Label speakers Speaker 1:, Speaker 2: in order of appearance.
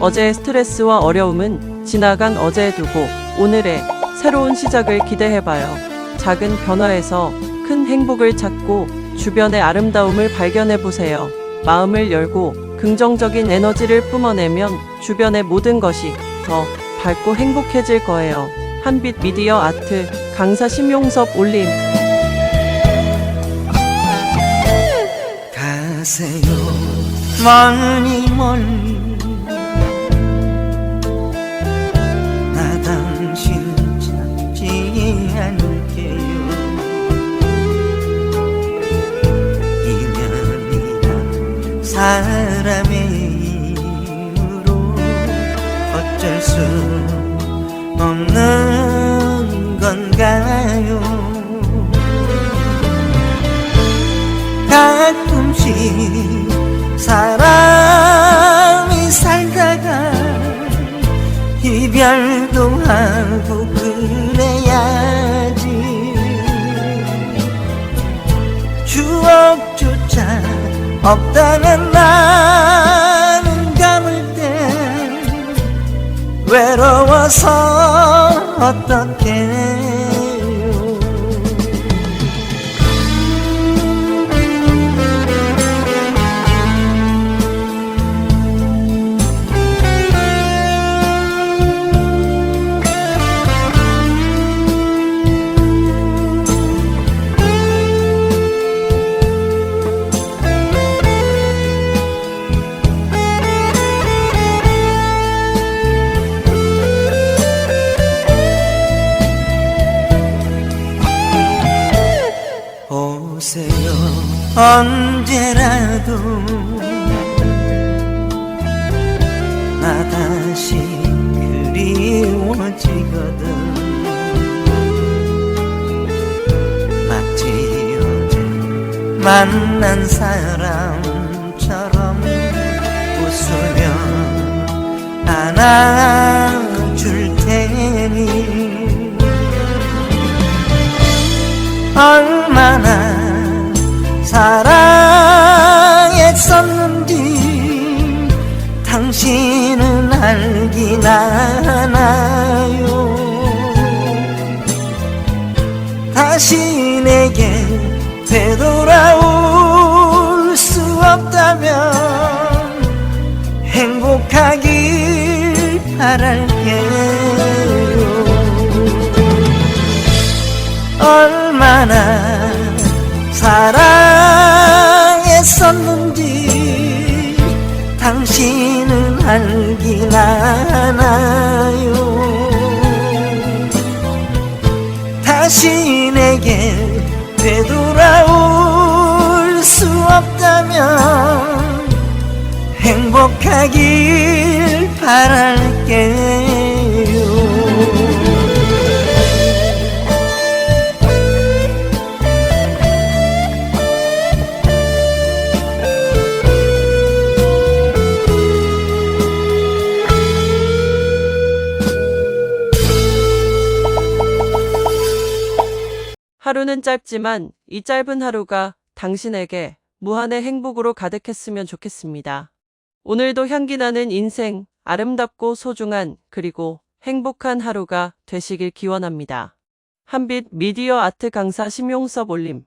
Speaker 1: 어제의 스트레스와 어려움은 지나간 어제에 두고 오늘의 새로운 시작을 기대해봐요. 작은 변화에서 큰 행복을 찾고 주변의 아름다움을 발견해보세요. 마음을 열고 긍정적인 에너지를 뿜어내면 주변의 모든 것이 더 밝고 행복해질 거예요. 한빛 미디어 아트 강사 심용섭 올림
Speaker 2: 가세요 멀리 멀리 사람의 힘으로 어쩔 수 없는 건가요? 가끔씩 사람이 살다가 이별도 하고 그래야지. 추억조차 없다면 나는 감을 때 외로워서 어떡해 언제라도 나 다시 그리워지거든. 마치 어제 만난 사람처럼 웃으며 안아 사랑했었는지 당신은 알긴 하나요? 다시 내게 되돌아올 수 없다면 행복하길 바랄게요. 얼마나 사랑 내게 되돌아올 수 없다면 행복하길 바랄게
Speaker 1: 하루는 짧지만 이 짧은 하루가 당신에게 무한의 행복으로 가득했으면 좋겠습니다. 오늘도 향기 나는 인생, 아름답고 소중한 그리고 행복한 하루가 되시길 기원합니다. 한빛 미디어 아트 강사 심용섭 올림